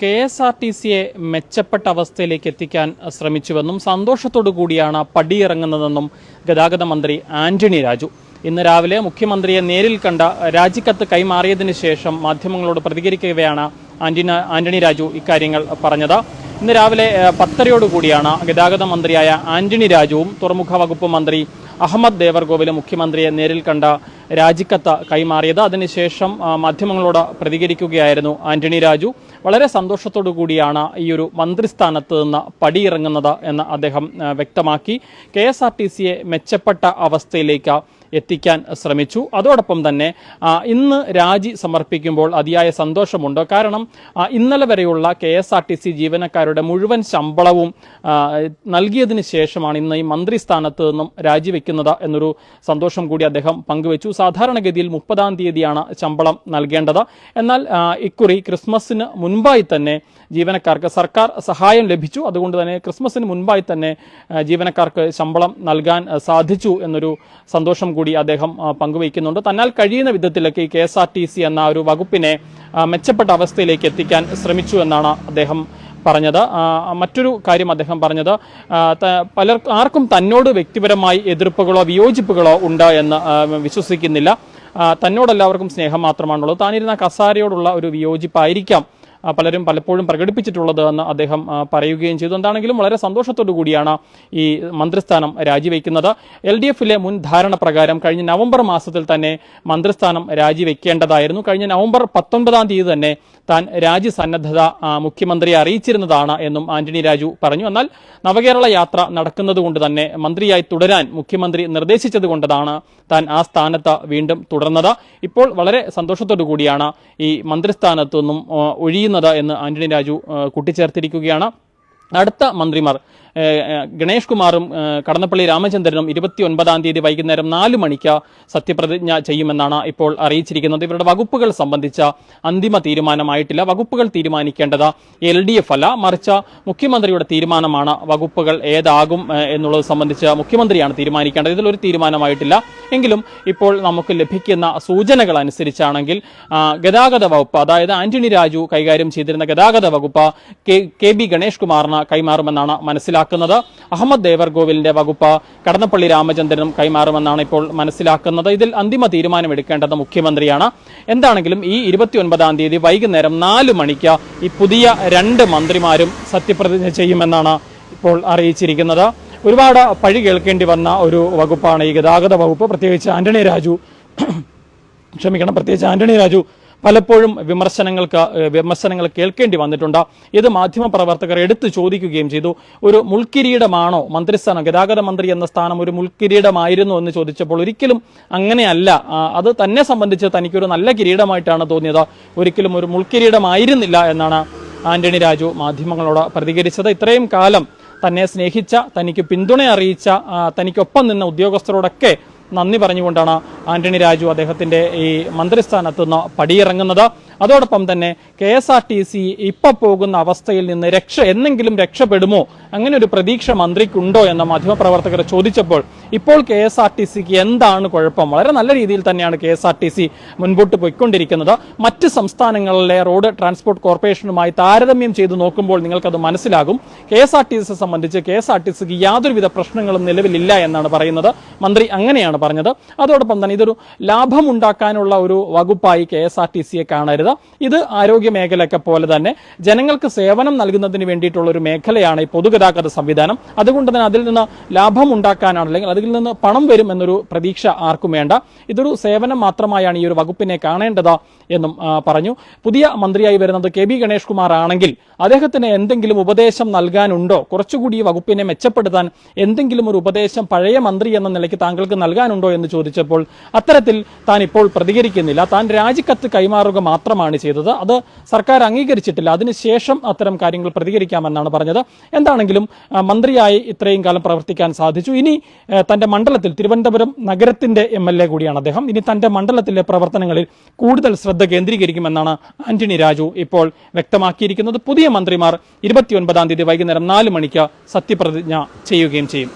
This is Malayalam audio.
കെ എസ് ആർ ടി സിയെ മെച്ചപ്പെട്ട അവസ്ഥയിലേക്ക് എത്തിക്കാൻ ശ്രമിച്ചുവെന്നും സന്തോഷത്തോടു കൂടിയാണ് പടിയിറങ്ങുന്നതെന്നും ഗതാഗത മന്ത്രി ആന്റണി രാജു. ഇന്ന് രാവിലെ മുഖ്യമന്ത്രിയെ നേരിൽ കണ്ട രാജിക്കത്ത് കൈമാറിയതിനു ശേഷം മാധ്യമങ്ങളോട് പ്രതികരിക്കുകയാണ് ആന്റണി ആന്റണി രാജു ഇക്കാര്യങ്ങൾ പറഞ്ഞത്. ഇന്ന് രാവിലെ പത്തരയോടുകൂടിയാണ് ഗതാഗത മന്ത്രിയായ ആന്റണി രാജുവും തുറമുഖ വകുപ്പ് മന്ത്രി അഹമ്മദ് ദേവർഗോവിൽ മുഖ്യമന്ത്രിയെ നേരിൽ കണ്ട രാജിക്കത്ത് കൈമാറിയത്. അതിനുശേഷം മാധ്യമങ്ങളോട് പ്രതികരിക്കുകയായിരുന്നു ആന്റണി രാജു. വളരെ സന്തോഷത്തോടു കൂടിയാണ് ഈ ഒരു മന്ത്രിസ്ഥാനത്ത് നിന്ന് പടിയിറങ്ങുന്നത് എന്ന് അദ്ദേഹം വ്യക്തമാക്കി. കെ എസ് ആർ ടി സിയെ മെച്ചപ്പെട്ട അവസ്ഥയിലേക്ക് എത്തിക്കാൻ ശ്രമിച്ചു. അതോടൊപ്പം തന്നെ ഇന്ന് രാജി സമർപ്പിക്കുമ്പോൾ അതിയായ സന്തോഷമുണ്ട്. കാരണം ഇന്നലെ വരെയുള്ള K S R T C ജീവനക്കാരുടെ മുഴുവൻ ശമ്പളവും നൽകിയതിന് ശേഷമാണ് ഇന്ന് ഈ മന്ത്രി സ്ഥാനത്ത് നിന്നും രാജിവെക്കുന്നത് എന്നൊരു സന്തോഷം കൂടി അദ്ദേഹം പങ്കുവച്ചു. സാധാരണഗതിയിൽ മുപ്പതാം തീയതിയാണ് ശമ്പളം നൽകേണ്ടത്. എന്നാൽ ഇക്കുറി ക്രിസ്മസിന് മുൻപായി തന്നെ ജീവനക്കാർക്ക് സർക്കാർ സഹായം ലഭിച്ചു. അതുകൊണ്ട് തന്നെ ക്രിസ്മസിന് മുൻപായി തന്നെ ജീവനക്കാർക്ക് ശമ്പളം നൽകാൻ സാധിച്ചു എന്നൊരു സന്തോഷം കൂടി അദ്ദേഹം പങ്കുവയ്ക്കുന്നുണ്ട്. തന്നാൽ കഴിയുന്ന വിധത്തിലൊക്കെ K S R T C എന്ന ഒരു വകുപ്പിനെ മെച്ചപ്പെട്ട അവസ്ഥയിലേക്ക് എത്തിക്കാൻ ശ്രമിച്ചു എന്നാണ് അദ്ദേഹം പറഞ്ഞത്. മറ്റൊരു കാര്യം അദ്ദേഹം പറഞ്ഞത് പലർ ആർക്കും തന്നോട് വ്യക്തിപരമായി എതിർപ്പുകളോ വിയോജിപ്പുകളോ ഉണ്ട് എന്ന് വിശ്വസിക്കുന്നില്ല. തന്നോടെല്ലാവർക്കും സ്നേഹം മാത്രമാണുള്ളത്. താനിരുന്ന കസാരയോടുള്ള ഒരു വിയോജിപ്പായിരിക്കാം പലരും പലപ്പോഴും പ്രകടിപ്പിച്ചിട്ടുള്ളത് എന്ന് അദ്ദേഹം പറയുകയും ചെയ്തു. എന്താണെങ്കിലും വളരെ സന്തോഷത്തോടു കൂടിയാണ് ഈ മന്ത്രിസ്ഥാനം രാജിവെക്കുന്നത്. എൽ ഡി എഫിലെ മുൻ ധാരണ പ്രകാരം കഴിഞ്ഞ നവംബർ മാസത്തിൽ തന്നെ മന്ത്രിസ്ഥാനം രാജിവെക്കേണ്ടതായിരുന്നു. കഴിഞ്ഞ നവംബർ പത്തൊൻപതാം തീയതി തന്നെ താൻ രാജി സന്നദ്ധത മുഖ്യമന്ത്രിയെ അറിയിച്ചിരുന്നതാണ് എന്നും ആന്റണി രാജു പറഞ്ഞു. എന്നാൽ നവകേരള യാത്ര നടക്കുന്നതുകൊണ്ട് തന്നെ മന്ത്രിയായി തുടരാൻ മുഖ്യമന്ത്രി നിർദ്ദേശിച്ചത് കൊണ്ടതാണ് താൻ ആ സ്ഥാനത്ത് വീണ്ടും തുടർന്നത്. ഇപ്പോൾ വളരെ സന്തോഷത്തോടു കൂടിയാണ് ഈ മന്ത്രിസ്ഥാനത്തു നിന്നും ആ, ഒഴിയുന്നത് എന്ന് ആന്റണി രാജു കൂട്ടിച്ചേർത്തിരിക്കുകയാണ്. അടുത്ത മന്ത്രിമാർ ഗണേഷ് കുമാറും കടന്നപ്പള്ളി രാമചന്ദ്രനും ഇരുപത്തി ഒൻപതാം തീയതി വൈകുന്നേരം നാല് മണിക്ക് സത്യപ്രതിജ്ഞ ചെയ്യുമെന്നാണ് ഇപ്പോൾ അറിയിച്ചിരിക്കുന്നത്. ഇവരുടെ വകുപ്പുകൾ സംബന്ധിച്ച അന്തിമ തീരുമാനമായിട്ടില്ല. വകുപ്പുകൾ തീരുമാനിക്കേണ്ടത് എൽ ഡി എഫ് അല്ല. മറിച്ച് മുഖ്യമന്ത്രിയുടെ തീരുമാനമാണ് വകുപ്പുകൾ ഏതാകും എന്നുള്ളത് സംബന്ധിച്ച് മുഖ്യമന്ത്രിയാണ് തീരുമാനിക്കേണ്ടത്. ഇതിലൊരു തീരുമാനമായിട്ടില്ല. എങ്കിലും ഇപ്പോൾ നമുക്ക് ലഭിക്കുന്ന സൂചനകൾ അനുസരിച്ചാണെങ്കിൽ ഗതാഗത വകുപ്പ് അതായത് ആന്റണി രാജു കൈകാര്യം ചെയ്തിരുന്ന ഗതാഗത വകുപ്പ് കെ ബി ഗണേഷ് കുമാറിന് കൈമാറുമെന്നാണ് മനസ്സിലാക്കുന്നത്. അഹമ്മദ് ദേവർഗോവിലിന്റെ വകുപ്പ് കടന്നപ്പള്ളി രാമചന്ദ്രനും കൈമാറുമെന്നാണ് ഇപ്പോൾ മനസ്സിലാക്കുന്നത്. ഇതിൽ അന്തിമ തീരുമാനമെടുക്കേണ്ടത് മുഖ്യമന്ത്രിയാണ്. എന്താണെങ്കിലും ഈ ഇരുപത്തിയൊൻപതാം തീയതി വൈകുന്നേരം നാല് മണിക്ക് ഈ പുതിയ രണ്ട് മന്ത്രിമാരും സത്യപ്രതിജ്ഞ ചെയ്യുമെന്നാണ് ഇപ്പോൾ അറിയിച്ചിരിക്കുന്നത്. ഒരുപാട് പഴി കേൾക്കേണ്ടി വന്ന ഒരു വകുപ്പാണ് ഈ ഗതാഗത വകുപ്പ്. പ്രത്യേകിച്ച് ആന്റണി രാജു ക്ഷമിക്കണം പ്രത്യേകിച്ച് ആന്റണി രാജു പലപ്പോഴും വിമർശനങ്ങൾക്ക് വിമർശനങ്ങൾ കേൾക്കേണ്ടി വന്നിട്ടുണ്ട്. ഇത് മാധ്യമപ്രവർത്തകർ എടുത്തു ചോദിക്കുകയും ചെയ്തു. ഒരു മുൾക്കിരീടമാണോ? മന്ത്രിസ്ഥാനം ഗതാഗത മന്ത്രി എന്ന സ്ഥാനം ഒരു മുൾക്കിരീടമായിരുന്നു എന്ന് ചോദിച്ചപ്പോൾ ഒരിക്കലും അങ്ങനെയല്ല. അത് തന്നെ സംബന്ധിച്ച് തനിക്കൊരു നല്ല കിരീടമായിട്ടാണ് തോന്നിയത്. ഒരിക്കലും ഒരു മുൾക്കിരീടമായിരുന്നില്ല എന്നാണ് ആന്റണി രാജു മാധ്യമങ്ങളോട് പ്രതികരിച്ചത്. ഇത്രയും കാലം തന്നെ സ്നേഹിച്ച തനിക്ക് പിന്തുണ അറിയിച്ച തനിക്കൊപ്പം നിന്ന ഉദ്യോഗസ്ഥരോടൊക്കെ നന്ദി പറഞ്ഞുകൊണ്ടാണ് ആന്റണി രാജു അദ്ദേഹത്തിന്റെ ഈ മന്ത്രിസ്ഥാനത്തുനിന്ന് പടിയിറങ്ങുന്നത്. അതോടൊപ്പം തന്നെ K S R T C ഇപ്പൊ പോകുന്ന അവസ്ഥയിൽ നിന്ന് രക്ഷ എന്നെങ്കിലും രക്ഷപ്പെടുമോ? അങ്ങനെ ഒരു പ്രതീക്ഷ മന്ത്രിക്കുണ്ടോ എന്ന് മാധ്യമപ്രവർത്തകർ ചോദിച്ചപ്പോൾ ഇപ്പോൾ കെ എസ് ആർ ടി സിക്ക് എന്താണ് കുഴപ്പം? വളരെ നല്ല രീതിയിൽ തന്നെയാണ് K S R T C മുൻപോട്ട് പോയിക്കൊണ്ടിരിക്കുന്നത്. മറ്റ് സംസ്ഥാനങ്ങളിലെ റോഡ് ട്രാൻസ്പോർട്ട് കോർപ്പറേഷനുമായി താരതമ്യം ചെയ്ത് നോക്കുമ്പോൾ നിങ്ങൾക്കത് മനസ്സിലാകും. K S R T C സംബന്ധിച്ച് കെ എസ് ആർ ടി സിക്ക് യാതൊരുവിധ പ്രശ്നങ്ങളും നിലവിലില്ല എന്നാണ് പറയുന്നത്. മന്ത്രി അങ്ങനെയാണ് പറഞ്ഞത്. അതോടൊപ്പം തന്നെ ഇതൊരു ലാഭമുണ്ടാക്കാനുള്ള ഒരു വകുപ്പായി കെ എസ് ആർ ടി സിയെ കാണരുത്. ഇത് ആരോഗ്യ മേഖലയൊക്കെ പോലെ തന്നെ ജനങ്ങൾക്ക് സേവനം നൽകുന്നതിന് വേണ്ടിയിട്ടുള്ള ഒരു മേഖലയാണ് ഈ പൊതുഗതാഗത സംവിധാനം. അതുകൊണ്ട് തന്നെ അതിൽ നിന്ന് ലാഭം ഉണ്ടാക്കാനാണ് അല്ലെങ്കിൽ അതിൽ നിന്ന് പണം വരും എന്നൊരു പ്രതീക്ഷ ആർക്കും വേണ്ട. ഇതൊരു സേവനം മാത്രമായാണ് ഈ ഒരു വകുപ്പിനെ കാണേണ്ടത് എന്നും പറഞ്ഞു. പുതിയ മന്ത്രിയായി വരുന്നത് കെ ബി ഗണേഷ് കുമാർ ആണെങ്കിൽ അദ്ദേഹത്തിന് എന്തെങ്കിലും ഉപദേശം നൽകാനുണ്ടോ? കുറച്ചുകൂടി ഈ വകുപ്പിനെ മെച്ചപ്പെടുത്താൻ എന്തെങ്കിലും ഒരു ഉപദേശം പഴയ മന്ത്രി എന്ന നിലയ്ക്ക് താങ്കൾക്ക് നൽകാനുണ്ടോ എന്ന് ചോദിച്ചപ്പോൾ അത്തരത്തിൽ താൻ ഇപ്പോൾ പ്രതികരിക്കുന്നില്ല. താൻ രാജിക്കത്ത് കൈമാറുക മാത്രമാണ് ചെയ്തത്. അത് സർക്കാർ അംഗീകരിച്ചിട്ടില്ല. അതിനുശേഷം അത്തരം കാര്യങ്ങൾ പ്രതികരിക്കാമെന്നാണ് പറഞ്ഞത്. എന്താണെങ്കിലും മന്ത്രിയായി ഇത്രയും കാലം പ്രവർത്തിക്കാൻ സാധിച്ചു. ഇനി തന്റെ മണ്ഡലത്തിൽ തിരുവനന്തപുരം നഗരത്തിന്റെ എം എൽ എ കൂടിയാണ് അദ്ദേഹം. ഇനി തന്റെ മണ്ഡലത്തിലെ പ്രവർത്തനങ്ങളിൽ കൂടുതൽ ശ്രദ്ധ കേന്ദ്രീകരിക്കുമെന്നാണ് ആന്റണി രാജു ഇപ്പോൾ വ്യക്തമാക്കിയിരിക്കുന്നത്. പുതിയ മന്ത്രിമാർ ഇരുപത്തിയൊൻപതാം തീയതി വൈകുന്നേരം നാല് മണിക്ക് സത്യപ്രതിജ്ഞ ചെയ്യുകയും ചെയ്യും.